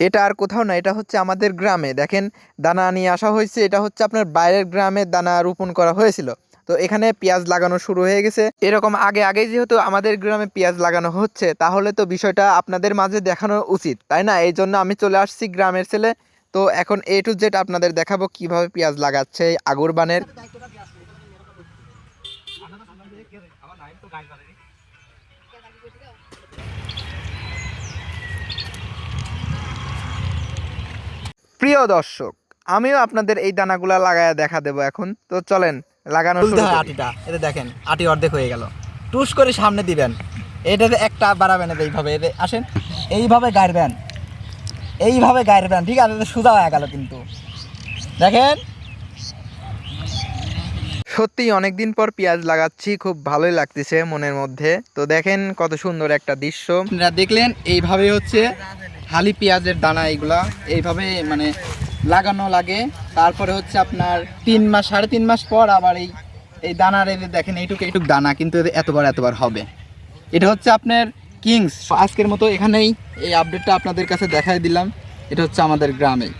এটা আর কোথাও না, এটা হচ্ছে আমাদের গ্রামে। দেখেন, দানা নিয়ে আসা হয়েছে, এটা হচ্ছে আপনার বাইরের গ্রামে দানা রোপণ করা হয়েছিল। তো এখানে পেঁয়াজ লাগানো শুরু হয়ে গেছে। এরকম আগে আগে যেহেতু আমাদের গ্রামে পেঁয়াজ লাগানো হচ্ছে, তাহলে তো বিষয়টা আপনাদের মাঝে দেখানো উচিত, তাই না? এই জন্য আমি চলে আসছি গ্রামের ছেলে। তো এখন এ টু জেড আপনাদের দেখাবো কীভাবে পেঁয়াজ লাগাচ্ছে এই আগরবানের। প্রিয় দর্শক আমিও আপনাদের এই দানাগুলা লাগায়া দেখা দেবো এখন। তো চলেন লাগানো। আটিটা এটা দেখেন আটি অর্ধেক হয়ে গেল। টুস করে সামনে দিবেন। এটাতে একটা বাড়াবেন এইভাবে এতে আসেন এইভাবে গাড়বেন এইভাবে গাড়বেন ঠিক আছে সোজা হয়ে গেল কিন্তু। দেখেন। সত্যি অনেকদিন পর পেঁয়াজ লাগাচ্ছি খুব ভালোই লাগতেছে মনের মধ্যে। তো দেখেন কত সুন্দর একটা দৃশ্য। আপনারা দেখলেন এইভাবে হচ্ছে হালি পেঁয়াজের দানা এইগুলা এইভাবে মানে লাগানো লাগে। তারপরে হচ্ছে আপনার তিন মাস, সাড়ে তিন মাস পর আবার এই এই দানার এই যে দেখেন, এইটুকু, এইটুক দানা কিন্তু এতে এতবার এতবার হবে। এটা হচ্ছে আপনার কিংস। আজকের মতো এখানেই এই আপডেটটা আপনাদের কাছে দেখাই দিলাম। এটা হচ্ছে আমাদের গ্রামেই